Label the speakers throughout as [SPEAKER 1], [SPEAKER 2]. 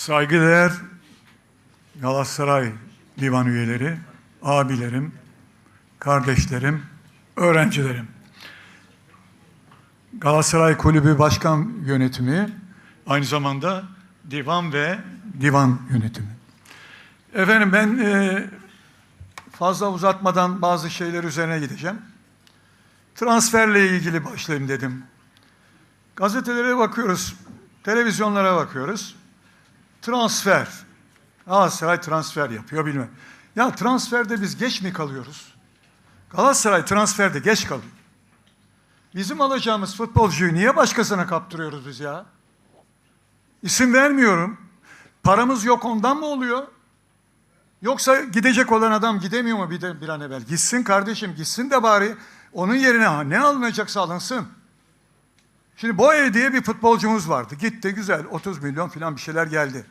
[SPEAKER 1] Saygıdeğer Galatasaray divan üyeleri, abilerim, kardeşlerim, öğrencilerim. Galatasaray Kulübü Başkan Yönetimi, aynı zamanda divan ve divan yönetimi. Efendim ben e, fazla uzatmadan bazı şeyler üzerine gideceğim. Transferle ilgili başlayayım dedim. Gazetelere bakıyoruz, televizyonlara bakıyoruz. Transfer. Galatasaray transfer yapıyor bilmem. Ya transferde biz geç mi kalıyoruz? Galatasaray transferde geç kalıyor. Bizim alacağımız futbolcuyu niye başkasına kaptırıyoruz biz ya? İsim vermiyorum. Paramız yok ondan mı oluyor? Yoksa gidecek olan adam gidemiyor mu bir, de, bir an evvel? Gitsin kardeşim gitsin de bari onun yerine ne alınacaksa alınsın. Şimdi Boye diye bir futbolcumuz vardı. Gitti güzel 30 milyon falan bir şeyler geldi.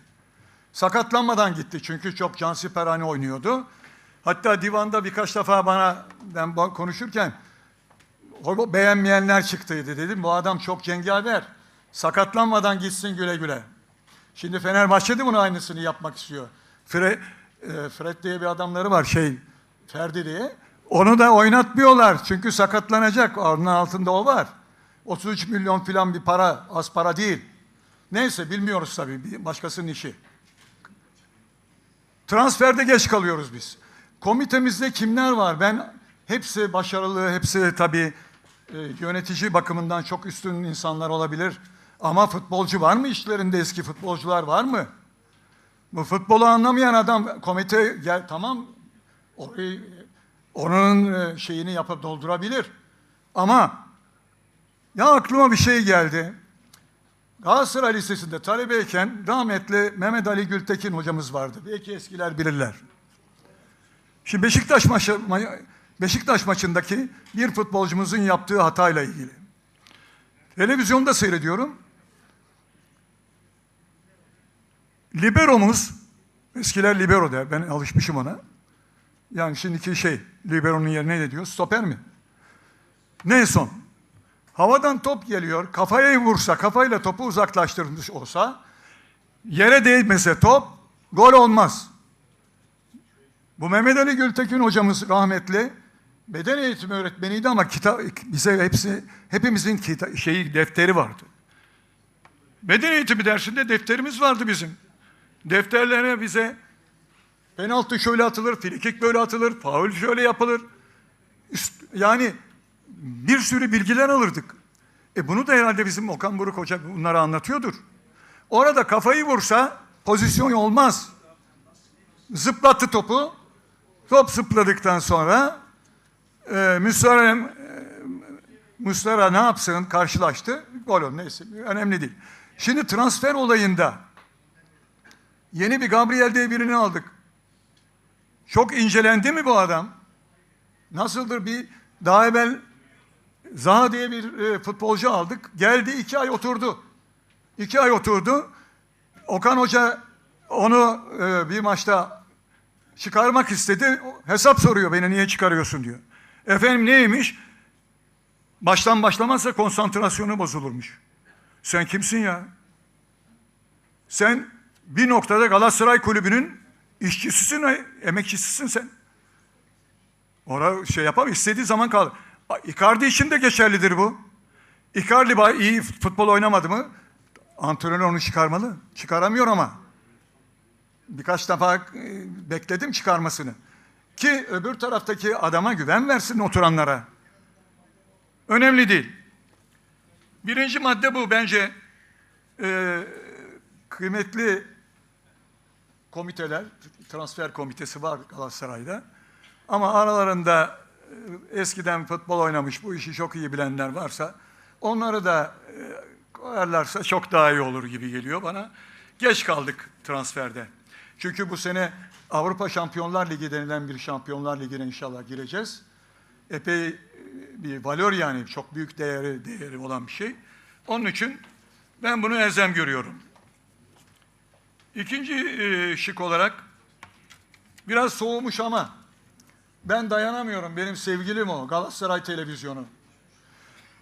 [SPEAKER 1] Sakatlanmadan gitti çünkü çok cansiperhane oynuyordu. Hatta divanda birkaç defa bana ben konuşurken beğenmeyenler çıktıydı dedim. Bu adam çok cengaver. Sakatlanmadan gitsin güle güle. Şimdi Fenerbahçe de bunu aynısını yapmak istiyor. Fred, e, Fred diye bir adamları var şey Ferdi diye. Onu da oynatmıyorlar çünkü sakatlanacak. Onun altında o var. 33 milyon falan bir para, az para değil. Neyse bilmiyoruz tabii bir başkasının işi. Transferde geç kalıyoruz biz. Komitemizde kimler var? Ben hepsi başarılı, hepsi tabii e, yönetici bakımından çok üstün insanlar olabilir. Ama futbolcu var mı işlerinde eski futbolcular var mı? Bu futbolu anlamayan adam komite gel tamam orayı onun e, şeyini yapıp doldurabilir. Ama ya aklıma bir şey geldi. Galatasaray Lisesi'nde talebeyken rahmetli Mehmet Ali Gültekin hocamız vardı. Belki eskiler bilirler. Şimdi Beşiktaş maçı, ma- Beşiktaş maçındaki bir futbolcumuzun yaptığı hatayla ilgili. Televizyonda seyrediyorum. Liberomuz, eskiler libero der, ben alışmışım ona. Yani şimdiki şey, liberonun yerine ne diyor? Stoper mi? Nelson. Havadan top geliyor, kafaya vursa, kafayla topu uzaklaştırmış olsa, yere değmese top, gol olmaz. Bu Mehmet Ali Gültekin hocamız rahmetli, beden eğitimi öğretmeniydi ama kitap, bize hepsi, hepimizin kita, şeyi, defteri vardı. Beden eğitimi dersinde defterimiz vardı bizim. Defterlerine bize penaltı şöyle atılır, frikik böyle atılır, faul şöyle yapılır. Yani bir sürü bilgiler alırdık. E bunu da herhalde bizim Okan Buruk Hoca bunları anlatıyordur. Orada kafayı vursa pozisyon olmaz. Zıplattı topu. Top zıpladıktan sonra e, Müslera, e, Muslera ne yapsın karşılaştı. Gol neyse önemli değil. Şimdi transfer olayında yeni bir Gabriel diye birini aldık. Çok incelendi mi bu adam? Nasıldır bir daha evvel Zaha diye bir e, futbolcu aldık. Geldi iki ay oturdu. İki ay oturdu. Okan Hoca onu e, bir maçta çıkarmak istedi. Hesap soruyor beni niye çıkarıyorsun diyor. Efendim neymiş? Baştan başlamazsa konsantrasyonu bozulurmuş. Sen kimsin ya? Sen bir noktada Galatasaray Kulübü'nün işçisisin, emekçisisin sen. Ora şey yapar, istediği zaman kal. Icardi için de geçerlidir bu. Icardi iyi futbol oynamadı mı? Antrenör onu çıkarmalı. Çıkaramıyor ama. Birkaç defa e, bekledim çıkarmasını. Ki öbür taraftaki adama güven versin oturanlara. Önemli değil. Birinci madde bu bence e, kıymetli komiteler, transfer komitesi var Galatasaray'da. Ama aralarında eskiden futbol oynamış, bu işi çok iyi bilenler varsa onları da e, koyarlarsa çok daha iyi olur gibi geliyor bana. Geç kaldık transferde. Çünkü bu sene Avrupa Şampiyonlar Ligi denilen bir Şampiyonlar Ligi'ne inşallah gireceğiz. Epey e, bir valör yani çok büyük değeri değeri olan bir şey. Onun için ben bunu elzem görüyorum. İkinci e, şık olarak biraz soğumuş ama ben dayanamıyorum. Benim sevgilim o. Galatasaray televizyonu.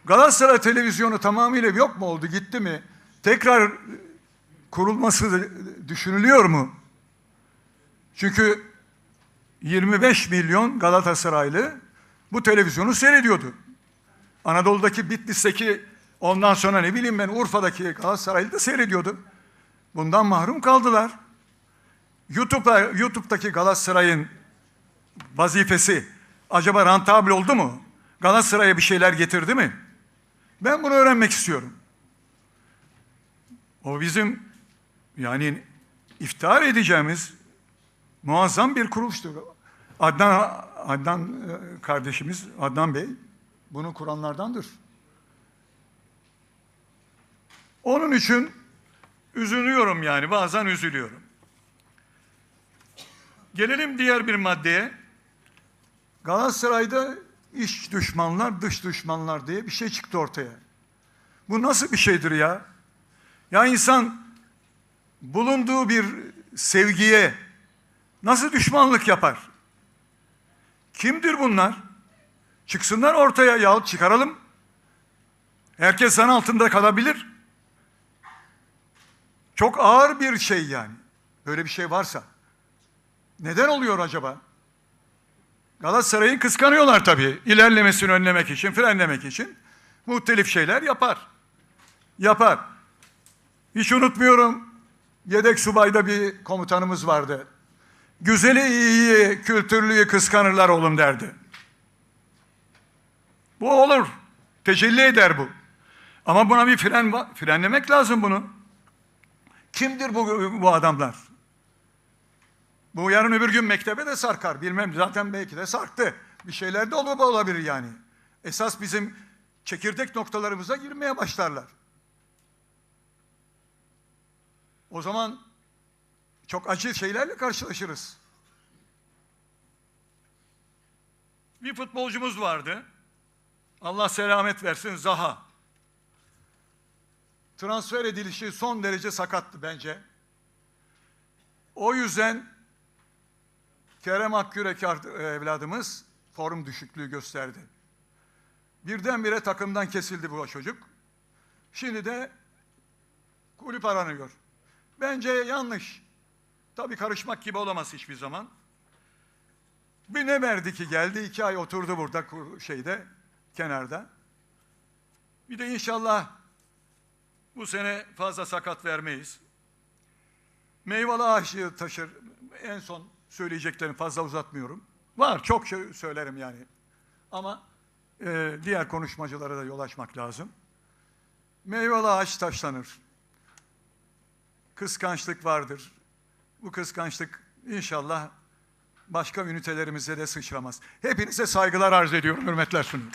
[SPEAKER 1] Galatasaray televizyonu tamamıyla yok mu oldu? Gitti mi? Tekrar kurulması düşünülüyor mu? Çünkü 25 milyon Galatasaraylı bu televizyonu seyrediyordu. Anadolu'daki Bitlis'teki ondan sonra ne bileyim ben Urfa'daki Galatasaraylı da seyrediyordu. Bundan mahrum kaldılar. YouTube'da, YouTube'daki Galatasaray'ın vazifesi acaba rentable oldu mu? Galatasaray'a bir şeyler getirdi mi? Ben bunu öğrenmek istiyorum. O bizim yani iftihar edeceğimiz muazzam bir kuruluştur. Adnan, Adnan e, kardeşimiz, Adnan Bey bunu kuranlardandır. Onun için üzülüyorum yani bazen üzülüyorum. Gelelim diğer bir maddeye. Galatasaray'da iç düşmanlar, dış düşmanlar diye bir şey çıktı ortaya. Bu nasıl bir şeydir ya? Ya insan bulunduğu bir sevgiye nasıl düşmanlık yapar? Kimdir bunlar? Çıksınlar ortaya yahut çıkaralım. Herkes zan altında kalabilir. Çok ağır bir şey yani. Böyle bir şey varsa. Neden oluyor acaba? Galatasaray'ı kıskanıyorlar tabii. İlerlemesini önlemek için, frenlemek için. Muhtelif şeyler yapar. Yapar. Hiç unutmuyorum. Yedek subayda bir komutanımız vardı. Güzeli iyiyi, kültürlüyü kıskanırlar oğlum derdi. Bu olur. Tecelli eder bu. Ama buna bir fren frenlemek lazım bunu. Kimdir bu, bu adamlar? Bu yarın öbür gün mektebe de sarkar. Bilmem zaten belki de sarktı. Bir şeyler de olabilir yani. Esas bizim çekirdek noktalarımıza girmeye başlarlar. O zaman çok acı şeylerle karşılaşırız. Bir futbolcumuz vardı. Allah selamet versin Zaha. Transfer edilişi son derece sakattı bence. O yüzden Kerem Akkürek evladımız form düşüklüğü gösterdi. Birdenbire takımdan kesildi bu çocuk. Şimdi de kulüp aranıyor. Bence yanlış. Tabii karışmak gibi olamaz hiçbir zaman. Bir ne verdi ki geldi iki ay oturdu burada şeyde kenarda. Bir de inşallah bu sene fazla sakat vermeyiz. Meyveli ağaçı taşır. En son söyleyeceklerimi fazla uzatmıyorum. Var çok şey söylerim yani. Ama e, diğer konuşmacılara da yol açmak lazım. Meyveli ağaç taşlanır. Kıskançlık vardır. Bu kıskançlık inşallah başka ünitelerimize de sıçramaz. Hepinize saygılar arz ediyorum, hürmetler sunuyorum.